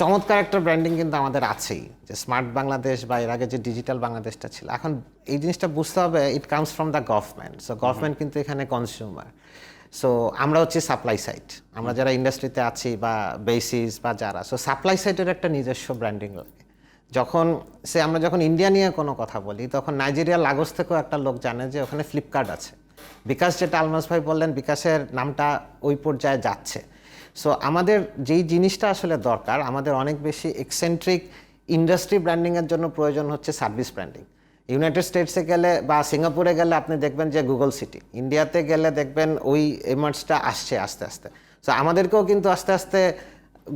চমৎকার একটা ব্র্যান্ডিং কিন্তু আমাদের আছেই, যে স্মার্ট বাংলাদেশ বা এর আগে যে ডিজিটাল বাংলাদেশটা ছিল। এখন এই জিনিসটা বুঝতে হবে it comes from the government so government কিন্তু এখানে কনজিউমার সো আমরা হচ্ছে সাপ্লাই সাইট আমরা যারা ইন্ডাস্ট্রিতে আছি বা বেসিস বা যারা সো সাপ্লাই সাইটের একটা নিজস্ব ব্র্যান্ডিং লাগে। যখন সে, আমরা যখন ইন্ডিয়া নিয়ে কোনো কথা বলি, তখন নাইজেরিয়া লাগোস থেকেও একটা লোক জানে যে ওখানে ফ্লিপকার্ট আছে। বিকাশ যেটা আলমাস ভাই বললেন, বিকাশের নামটা ওই পর্যায়ে যাচ্ছে। সো আমাদের যেই জিনিসটা আসলে দরকার, আমাদের অনেক বেশি এক্সেন্ট্রিক ইন্ডাস্ট্রি ব্র্যান্ডিংয়ের জন্য প্রয়োজন হচ্ছে সার্ভিস ব্র্যান্ডিং ইউনাইটেড স্টেটসে গেলে বা সিঙ্গাপুরে গেলে আপনি দেখবেন যে গুগল সিটি ইন্ডিয়াতে গেলে দেখবেন ওই এমার্জটা আসছে আস্তে আস্তে। সো আমাদেরকেও কিন্তু আস্তে আস্তে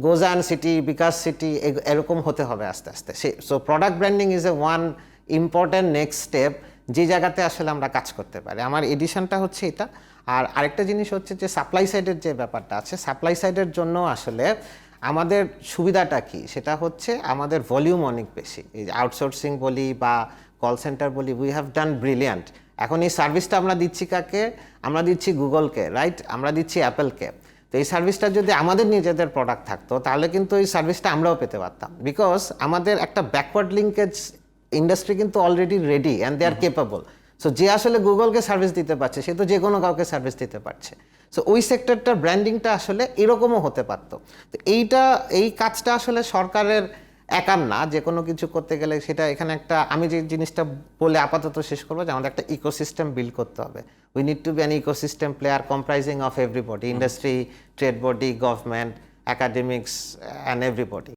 গোজান সিটি বিকাশ সিটি এরকম হতে হবে আস্তে আস্তে। সে so product branding is a one important next step যে জায়গাতে আসলে আমরা কাজ করতে পারি। আমার এডিশনটা হচ্ছে এটা। আর আরেকটা জিনিস হচ্ছে যে সাপ্লাই সাইডের যে ব্যাপারটা আছে সাপ্লাই সাইডের জন্য আসলে আমাদের সুবিধাটা কি? সেটা হচ্ছে আমাদের ভলিউম অনেক বেশি। এই আউটসোর্সিং বলি বা কল সেন্টার বলি উই হ্যাভ ডান ব্রিলিয়ান্ট এখন এই সার্ভিসটা আমরা দিচ্ছি কাকে? আমরা দিচ্ছি গুগলকে রাইট আমরা দিচ্ছি অ্যাপেলকে। তো এই সার্ভিসটা যদি আমাদের নিজেদের প্রোডাক্ট থাকতো, তাহলে কিন্তু এই সার্ভিসটা আমরাও পেতে পারতাম। বিকজ আমাদের একটা ব্যাকওয়ার্ড লিঙ্কেজ ইন্ডাস্ট্রি কিন্তু already ready and they are capable so যে আসলে গুগলকে সার্ভিস দিতে পারছে সে তো যে কোনো কাউকে সার্ভিস দিতে পারছে। সো ওই সেক্টরটার ব্র্যান্ডিংটা আসলে এরকমও হতে পারতো। তো এইটা এই কাজটা আসলে সরকারের একার না যে কোনো কিছু করতে গেলে সেটা এখানে একটা আমি যে জিনিসটা বলে আপাতত শেষ করব যে আমাদের একটা ইকোসিস্টেম বিল্ড করতে হবে। We need to be an ecosystem player comprising of everybody industry trade body government academics and everybody